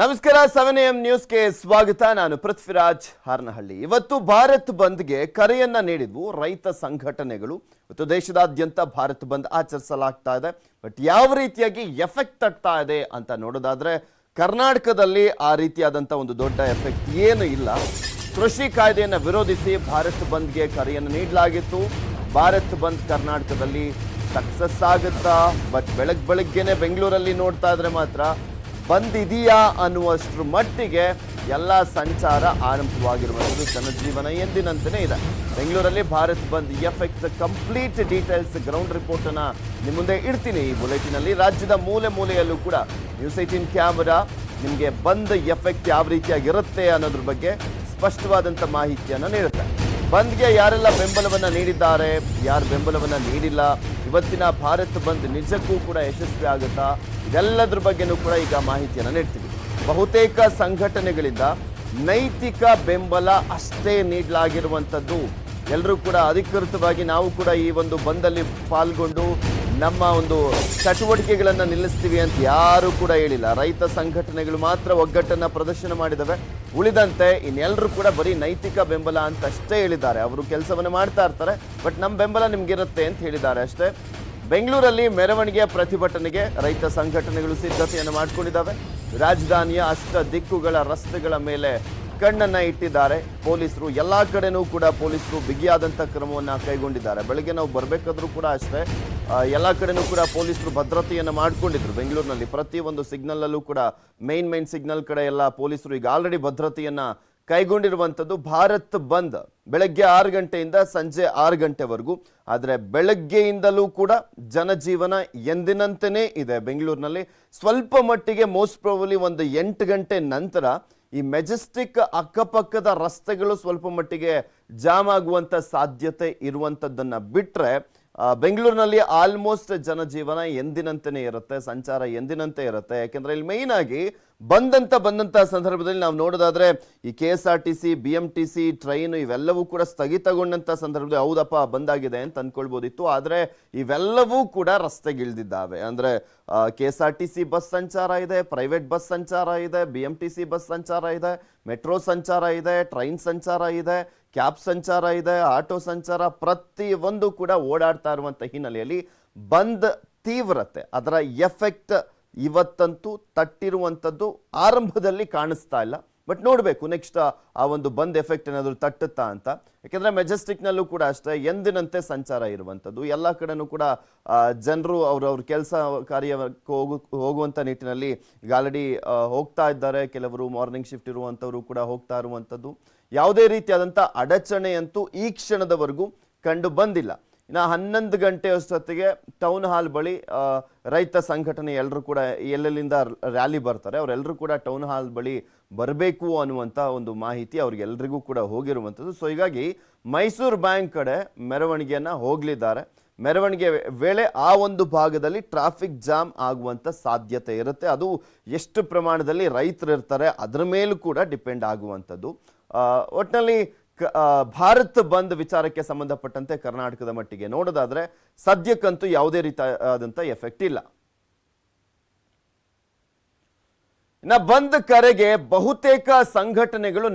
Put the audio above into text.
ನಮಸ್ಕಾರ, seven M ನ್ಯೂಸ್ಗೆ ಸ್ವಾಗತ. ನಾನು ಪೃಥ್ವಿರಾಜ್ ಹಾರನಹಳ್ಳಿ. ಇವತ್ತು ಭಾರತ್ ಬಂದ್ಗೆ ಕರೆಯನ್ನ ನೀಡಿದ್ವು ರೈತ ಸಂಘಟನೆಗಳು. ಮತ್ತು ದೇಶದಾದ್ಯಂತ ಭಾರತ್ ಬಂದ್ ಆಚರಿಸಲಾಗ್ತಾ ಇದೆ. ಬಟ್ ಯಾವ ರೀತಿಯಾಗಿ ಎಫೆಕ್ಟ್ ಆಗ್ತಾ ಇದೆ ಅಂತ ನೋಡೋದಾದ್ರೆ, ಕರ್ನಾಟಕದಲ್ಲಿ ಆ ರೀತಿಯಾದಂಥ ಒಂದು ದೊಡ್ಡ ಎಫೆಕ್ಟ್ ಏನು ಇಲ್ಲ. ಕೃಷಿ ಕಾಯ್ದೆಯನ್ನು ವಿರೋಧಿಸಿ ಭಾರತ್ ಬಂದ್ಗೆ ಕರೆಯನ್ನು ನೀಡಲಾಗಿತ್ತು. ಭಾರತ್ ಬಂದ್ ಕರ್ನಾಟಕದಲ್ಲಿ ಸಕ್ಸಸ್ ಆಗುತ್ತಾ, ಬಟ್ ಬೆಳಗ್ಗೆ ಬೆಳಗ್ಗೆನೆ ಬೆಂಗಳೂರಲ್ಲಿ ನೋಡ್ತಾ ಇದ್ರೆ ಮಾತ್ರ ಬಂದಿದೆಯಾ ಅನ್ನುವಷ್ಟರ ಮಟ್ಟಿಗೆ ಎಲ್ಲ ಸಂಚಾರ ಆರಂಭವಾಗಿರುವಂಥದ್ದು ಜನಜೀವನ ಎಂದಿನಂತೆಯೇ ಇದೆ. ಬೆಂಗಳೂರಲ್ಲಿ Bharat Bandh effect complete details ground report ಅನ್ನ ನಿಮ್ಮ ಮುಂದೆ ಇಡ್ತೀನಿ. ಈ ಬುಲೆಟಿನ್ ಅಲ್ಲಿ ರಾಜ್ಯದ ಮೂಲೆ ಮೂಲೆಯಲ್ಲೂ ಕೂಡ ನ್ಯೂಸ್ ಏಟೀನ್ ಕ್ಯಾಮರಾ ನಿಮಗೆ ಬಂದ್ ಎಫೆಕ್ಟ್ ಯಾವ ರೀತಿಯಾಗಿರುತ್ತೆ ಅನ್ನೋದ್ರ ಬಗ್ಗೆ ಸ್ಪಷ್ಟವಾದಂಥ ಮಾಹಿತಿಯನ್ನು ನೀಡುತ್ತೆ. ಬಂದ್ಗೆ ಯಾರೆಲ್ಲ ಬೆಂಬಲವನ್ನ ನೀಡಿದ್ದಾರೆ, ಯಾರು ಬೆಂಬಲವನ್ನ ನೀಡಿಲ್ಲ, ಇವತ್ತಿನ ಭಾರತ್ ಬಂದ್ ನಿಜಕ್ಕೂ ಕೂಡ ಯಶಸ್ವಿ ಆಗುತ್ತಾ? ಇದೆಲ್ಲದ್ರ ಬಗ್ಗೆನೂ ಕೂಡ ಈಗ ಮಾಹಿತಿಯನ್ನು ನೀಡ್ತೀವಿ. ಬಹುತೇಕ ಸಂಘಟನೆಗಳಿಂದ ನೈತಿಕ ಬೆಂಬಲ ಅಷ್ಟೇ ನೀಡಲಾಗಿರುವಂಥದ್ದು. ಎಲ್ಲರೂ ಕೂಡ ಅಧಿಕೃತವಾಗಿ ನಾವು ಕೂಡ ಈ ಒಂದು ಬಂದಲ್ಲಿ ಪಾಲ್ಗೊಂಡು ನಮ್ಮ ಒಂದು ಚಟುವಟಿಕೆಗಳನ್ನು ನಿಲ್ಲಿಸ್ತೀವಿ ಅಂತ ಯಾರೂ ಕೂಡ ಹೇಳಿಲ್ಲ. ರೈತ ಸಂಘಟನೆಗಳು ಮಾತ್ರ ಒಗ್ಗಟ್ಟನ್ನು ಪ್ರದರ್ಶನ ಮಾಡಿದವೆ. ಉಳಿದಂತೆ ಇನ್ನೆಲ್ಲರೂ ಕೂಡ ಬರೀ ನೈತಿಕ ಬೆಂಬಲ ಅಂತ ಅಷ್ಟೇ ಹೇಳಿದ್ದಾರೆ. ಅವರು ಕೆಲಸವನ್ನು ಮಾಡ್ತಾ ಇರ್ತಾರೆ, ಬಟ್ ನಮ್ಮ ಬೆಂಬಲ ನಿಮಗಿರುತ್ತೆ ಅಂತ ಹೇಳಿದ್ದಾರೆ ಅಷ್ಟೇ. ಬೆಂಗಳೂರಲ್ಲಿ ಮೆರವಣಿಗೆಯ ಪ್ರತಿಭಟನೆಗೆ ರೈತ ಸಂಘಟನೆಗಳು ಸಿದ್ಧತೆಯನ್ನು ಮಾಡಿಕೊಂಡಿದ್ದಾವೆ. ರಾಜಧಾನಿಯ ಅಷ್ಟ ದಿಕ್ಕುಗಳ ರಸ್ತೆಗಳ ಮೇಲೆ ಕಣ್ಣನ್ನ ಇಟ್ಟಿದ್ದಾರೆ. ಪೊಲೀಸರು ಎಲ್ಲಾ ಕಡೆನೂ ಕೂಡ ಪೊಲೀಸರು ಬಿಗಿಯಾದಂಥ ಕ್ರಮವನ್ನ ಕೈಗೊಂಡಿದ್ದಾರೆ. ಬೆಳಗ್ಗೆ ನಾವು ಬರಬೇಕಾದ್ರೂ ಕೂಡ ಅಷ್ಟೇ ಎಲ್ಲ ಕಡೆನೂ ಕೂಡ ಪೊಲೀಸರು ಭದ್ರತೆಯನ್ನು ಮಾಡಿಕೊಂಡಿದ್ರು ಬೆಂಗಳೂರಿನಲ್ಲಿ. ಪ್ರತಿ ಒಂದು ಸಿಗ್ನಲ್ ಅಲ್ಲೂ ಕೂಡ ಮೈನ್ ಮೈನ್ ಸಿಗ್ನಲ್ ಕಡೆ ಎಲ್ಲ ಪೊಲೀಸರು ಈಗ ಆಲ್ರೆಡಿ ಭದ್ರತೆಯನ್ನು ಕೈಗೊಂಡಿರುವಂಥದ್ದು ಭಾರತ್ ಬಂದ್. ಬೆಳಗ್ಗೆ ಆರು ಗಂಟೆಯಿಂದ ಸಂಜೆ ಆರು ಗಂಟೆವರೆಗೂ. ಆದರೆ ಬೆಳಗ್ಗೆಯಿಂದಲೂ ಕೂಡ ಜನಜೀವನ ಎಂದಿನಂತೆಯೇ ಇದೆ ಬೆಂಗಳೂರಿನಲ್ಲಿ. ಸ್ವಲ್ಪ ಮಟ್ಟಿಗೆ ಮೋಸ್ಟ್ ಪ್ರಾಬಲಿ ಒಂದು ಎಂಟು ಗಂಟೆ ನಂತರ ಈ ಮೆಜೆಸ್ಟಿಕ್ ಅಕ್ಕಪಕ್ಕದ ರಸ್ತೆಗಳು ಸ್ವಲ್ಪ ಮಟ್ಟಿಗೆ ಜಾಮ್ ಆಗುವಂತ ಸಾಧ್ಯತೆ ಇರುವಂತದ್ದನ್ನ ಬಿಟ್ಟರೆ ಬೆಂಗಳೂರಿನಲ್ಲಿ ಆಲ್ಮೋಸ್ಟ್ ಜನಜೀವನ ಎಂದಿನಂತೆಯೇ ಇರುತ್ತೆ, ಸಂಚಾರ ಎಂದಿನಂತೆ ಇರುತ್ತೆ. ಯಾಕೆಂದ್ರೆ ಇಲ್ಲಿ ಮೈನ್ ಆಗಿ ಬಂದಂತ ಬಂದಂತ ಸಂದರ್ಭದಲ್ಲಿ ನಾವು ನೋಡೋದಾದ್ರೆ ಈ K S R T C, B M T C train ಇವೆಲ್ಲವೂ ಕೂಡ ಸ್ಥಗಿತಗೊಂಡಂತ ಸಂದರ್ಭದಲ್ಲಿ ಹೌದಪ್ಪ ಬಂದಾಗಿದೆ ಅಂತ ಅನ್ಕೊಳ್ಬೋದಿತ್ತು. ಆದ್ರೆ ಇವೆಲ್ಲವೂ ಕೂಡ ರಸ್ತೆಗಿಳಿದಿದ್ದಾವೆ. ಅಂದ್ರೆ K S R T C bus ಸಂಚಾರ ಇದೆ ಪ್ರೈವೇಟ್ ಬಸ್ ಸಂಚಾರ ಇದೆ, B M T C bus ಸಂಚಾರ ಇದೆ ಮೆಟ್ರೋ ಸಂಚಾರ ಇದೆ ಟ್ರೈನ್ ಸಂಚಾರ ಇದೆ ಕ್ಯಾಬ್ ಸಂಚಾರ ಇದೆ ಆಟೋ ಸಂಚಾರ ಪ್ರತಿ ಒಂದು ಕೂಡ ಓಡಾಡ್ತಾ ಇರುವಂತ ಹಿನ್ನೆಲೆಯಲ್ಲಿ ಬಂದ್ ತೀವ್ರತೆ, ಅದರ ಎಫೆಕ್ಟ್ ಇವತ್ತಂತೂ ತಟ್ಟಿರುವಂಥದ್ದು ಆರಂಭದಲ್ಲಿ ಕಾಣಿಸ್ತಾ ಇಲ್ಲ. ಬಟ್ ನೋಡಬೇಕು ನೆಕ್ಸ್ಟ್ ಆ ಒಂದು ಬಂದ್ ಎಫೆಕ್ಟ್ ಏನಾದರೂ ತಟ್ಟುತ್ತಾ ಅಂತ. ಯಾಕೆಂದರೆ ಮೆಜೆಸ್ಟಿಕ್ನಲ್ಲೂ ಕೂಡ ಅಷ್ಟೇ, ಎಂದಿನಂತೆ ಸಂಚಾರ ಇರುವಂಥದ್ದು. ಎಲ್ಲ ಕಡೆನೂ ಕೂಡ ಜನರು ಅವ್ರವ್ರ ಕೆಲಸ ಕಾರ್ಯಕ್ಕೆ ಹೋಗು, ಹೋಗುವಂಥ ನಿಟ್ಟಿನಲ್ಲಿ ಈಗ ಆಲ್ರೆಡಿ ಹೋಗ್ತಾ ಇದ್ದಾರೆ. ಕೆಲವರು ಮಾರ್ನಿಂಗ್ ಶಿಫ್ಟ್ ಇರುವಂಥವರು ಕೂಡ ಹೋಗ್ತಾ ಇರುವಂಥದ್ದು. ಯಾವುದೇ ರೀತಿಯಾದಂಥ ಅಡಚಣೆಯಂತೂ ಈ ಕ್ಷಣದವರೆಗೂ ಕಂಡು ಬಂದಿಲ್ಲ. ಇನ್ನು ಹನ್ನೊಂದು ಗಂಟೆ ಅಷ್ಟೊತ್ತಿಗೆ ಟೌನ್ ಹಾಲ್ ಬಳಿ ರೈತ ಸಂಘಟನೆ ಎಲ್ಲರೂ ಕೂಡ ಎಲ್ಲೆಲ್ಲಿಂದ ರ್ಯಾಲಿ ಬರ್ತಾರೆ ಅವರೆಲ್ಲರೂ ಕೂಡ ಟೌನ್ ಹಾಲ್ ಬಳಿ ಬರಬೇಕು ಅನ್ನುವಂಥ ಒಂದು ಮಾಹಿತಿ ಅವ್ರಿಗೆಲ್ರಿಗೂ ಕೂಡ ಹೋಗಿರುವಂಥದ್ದು. ಸೊ ಹೀಗಾಗಿ ಮೈಸೂರು ಬ್ಯಾಂಕ್ ಕಡೆ ಮೆರವಣಿಗೆಯನ್ನು ಹೋಗಲಿದ್ದಾರೆ. ಮೆರವಣಿಗೆ ವೇಳೆ ಆ ಒಂದು ಭಾಗದಲ್ಲಿ ಟ್ರಾಫಿಕ್ ಜಾಮ್ ಆಗುವಂಥ ಸಾಧ್ಯತೆ ಇರುತ್ತೆ. ಅದು ಎಷ್ಟು ಪ್ರಮಾಣದಲ್ಲಿ ರೈತರು ಇರ್ತಾರೆ ಅದರ ಮೇಲೂ ಕೂಡ ಡಿಪೆಂಡ್ ಆಗುವಂಥದ್ದು. ಒಟ್ಟಿನಲ್ಲಿ ಭಾರತ್ ಬಂದ್ ವಿಚಾರಕ್ಕೆ ಸಂಬಂಧಪಟ್ಟಂತೆ ಕರ್ನಾಟಕದ ಮಟ್ಟಿಗೆ ನೋಡೋದಾದ್ರೆ ಸದ್ಯಕ್ಕಂತೂ ಯಾವುದೇ ರೀತಿಯಾದಂಥ ಎಫೆಕ್ಟ್ ಇಲ್ಲ. ಇನ್ನ ಬಂದ್ ಕರೆಗೆ ಬಹುತೇಕ ಸಂಘಟನೆಗಳು